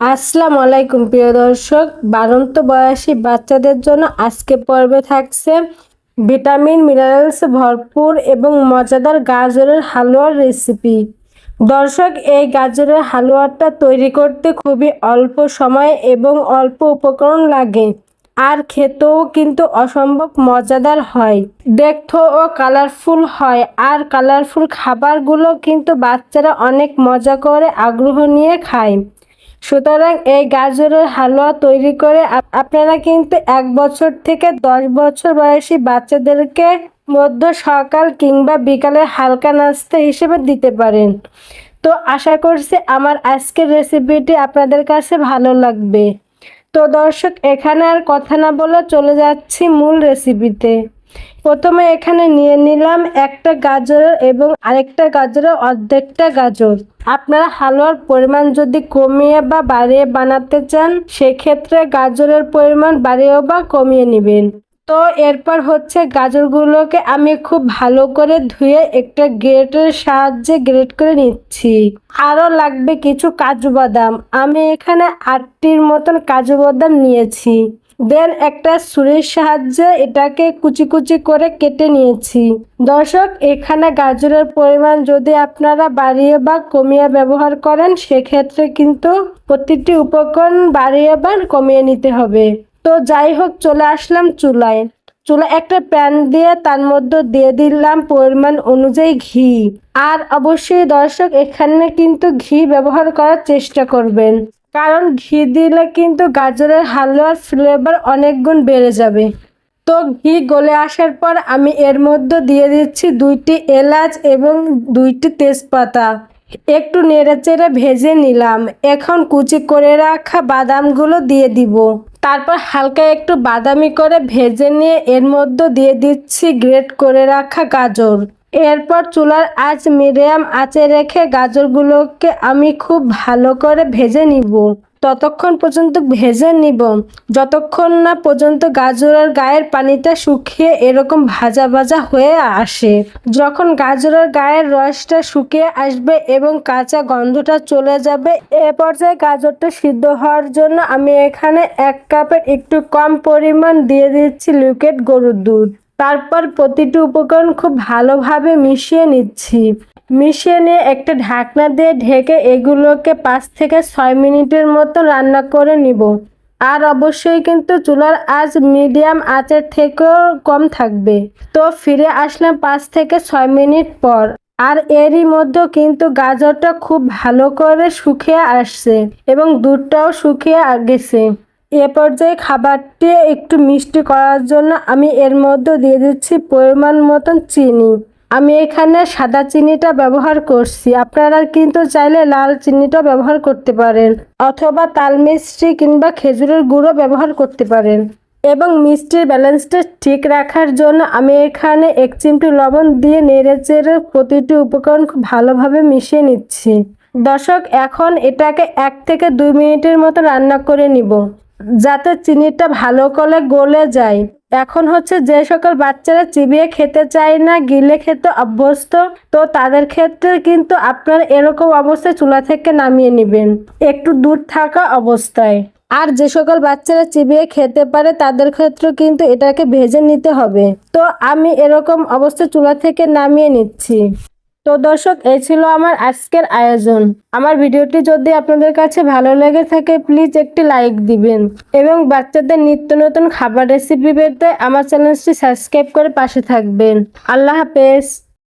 আসসালামু আলাইকুম, প্রিয় দর্শক। বারন্ত বয়সী বাচ্চাদের জন্য আজকে পর্বে থাকছে ভিটামিন, মিনারেলস ভরপুর এবং মজাদার গাজরের হালুয়ার রেসিপি। দর্শক, এই গাজরের হালুয়াটা তৈরি করতে খুবই অল্প সময় এবং অল্প উপকরণ লাগে। আর খেতেও কিন্তু অসম্ভব মজাদার হয়। দেখতেও ও কালারফুল হয় আর কালারফুল খাবারগুলো কিন্তু বাচ্চারা অনেক মজা করে, আগ্রহ নিয়ে খায়। সুতরাং এই গাজরের হালুয়া তৈরি করে আপনারা কিন্তু এক বছর থেকে দশ বছর বয়সী বাচ্চাদেরকে মধ্য সকাল কিংবা বিকালের হালকা নাস্তা হিসেবে দিতে পারেন। তো আশা করছি আমার আজকের রেসিপিটি আপনাদের কাছে ভালো লাগবে। তো দর্শক, এখানে আর কথা না বলে চলে যাচ্ছি মূল রেসিপিতে প্রথমে এখানে নিয়ে নিলাম একটা গাজর এবং আরেকটা গাজরের অর্ধেকটা গাজর। আপনারা হালুয়ার পরিমাণ যদি কমিয়ে বা বাড়িয়ে বানাতে চান, সেক্ষেত্রে গাজরের পরিমাণ বাড়িয়েও বা কমিয়ে নেবেন। তো এরপর হচ্ছে গাজরগুলোকে আমি খুব ভালো করে ধুয়ে একটা গ্রেটের সাহায্যে গ্রেট করে নিচ্ছি। আরও লাগবে কিছু কাজু বাদাম। আমি এখানে আটটির মতন কাজু বাদাম নিয়েছি। দেন একটা সুরের সাহায্যে এটাকে কুচি কুচি করে কেটে নিয়েছি। দর্শক, এখানে গাজরের পরিমাণ যদি আপনারা বাড়িয়ে বা কমিয়ে ব্যবহার করেন, সেক্ষেত্রে কিন্তু প্রতিটি উপকরণ বাড়িয়ে বা কমিয়ে নিতে হবে। তো যাই হোক, চলে আসলাম চুলায়। চুলা একটা প্যান দিয়ে তার মধ্যে দিয়ে দিলাম পরিমাণ অনুযায়ী ঘি। আর অবশ্যই দর্শক, এখানে কিন্তু ঘি ব্যবহার করার চেষ্টা করবেন। কারণ ঘি দিলে কিন্তু গাজরের হালুয়ার ফ্লেভার অনেক গুণ বেড়ে যাবে। তো ঘি গলে আসার পর আমি এর মধ্যে দিয়ে দিচ্ছি দুইটি এলাচ এবং দুইটি তেজপাতা। একটু নেড়েচেড়ে ভেজে নিলাম। এখন কুচি করে রাখা বাদামগুলো দিয়ে দিব। তারপর হালকা একটু বাদামি করে ভেজে নিয়ে এর মধ্যে দিয়ে দিচ্ছি গ্রেট করে রাখা গাজর। এরপর চুলার আঁচ মিডিয়াম আঁচে রেখে গাজরগুলোকে আমি খুব ভালো করে ভেজে নিব। ততক্ষণ পর্যন্ত ভেজে নিব। যতক্ষণ না পর্যন্ত গাজরের গায়ের পানিটা শুকিয়ে এরকম ভাজা ভাজা হয়ে আসে। যখন গাজরের গায়ের রসটা শুকিয়ে আসবে এবং কাঁচা গন্ধটা চলে যাবে, এ পর্যায়ে গাজরটা সিদ্ধ হওয়ার জন্য আমি এখানে এক কাপের একটু কম পরিমাণ দিয়ে দিচ্ছি লিকুইড গরুর দুধ। তারপর প্রতিটি উপকরণ খুব ভালোভাবে মিশিয়ে নিচ্ছি। মিশিয়ে নিয়ে একটা ঢাকনা দিয়ে ঢেকে এগুলোকে পাঁচ থেকে ছয় মিনিটের মতো রান্না করে নিব। আর অবশ্যই কিন্তু চুলার আঁচ মিডিয়াম আঁচের থেকেও কম থাকবে। তো ফিরে আসলাম পাঁচ থেকে ছয় মিনিট পর। আর এরই মধ্যে কিন্তু গাজরটা খুব ভালো করে শুকিয়ে আসছে এবং দুধটাও শুকিয়ে গেছে। এ পর্যায়ে খাবারটি একটু মিষ্টি করার জন্য আমি এর মধ্যে দিয়ে দিচ্ছি পরিমাণ মতন চিনি। আমি এখানে সাদা চিনিটা ব্যবহার করছি। আপনারা কিন্তু চাইলে লাল চিনিটা ব্যবহার করতে পারেন অথবা তাল মিষ্টি কিংবা খেজুরের গুঁড়ো ব্যবহার করতে পারেন। এবং মিষ্টির ব্যালেন্সটা ঠিক রাখার জন্য আমি এখানে এক চিমটি লবণ দিয়ে নেড়ে চেড়ে প্রতিটি উপকরণ খুব ভালোভাবে মিশিয়ে নিচ্ছি। দর্শক, এখন এটাকে এক থেকে দুই মিনিটের মতো রান্না করে নিব। যাতে চিনিটা ভালো করে গলে যায়। এখন হচ্ছে যে সকল বাচ্চারা চিবিয়ে খেতে চায় না, গিলে খেতে অভ্যস্ত, তো তাদের ক্ষেত্রে কিন্তু আপনার এরকম অবস্থায় চুলা থেকে নামিয়ে নেবেন, একটু দূর থাকা অবস্থায়। আর যে সকল বাচ্চারা চিবিয়ে খেতে পারে, তাদের ক্ষেত্রে কিন্তু এটাকে ভেজে নিতে হবে। তো আমি এরকম অবস্থায় চুলা থেকে নামিয়ে নিচ্ছি। তো দর্শক, এই ছিল আমার আজকের আয়োজন। আমার ভিডিওটি যদি আপনাদের কাছে ভালো লেগে থাকে প্লিজ একটি লাইক দিবেন এবং বাচ্চাদের নিত্য নতুন খাবার রেসিপি পেতে আমার চ্যানেলটি সাবস্ক্রাইব করে পাশে থাকবেন। আল্লাহ হাফেজ।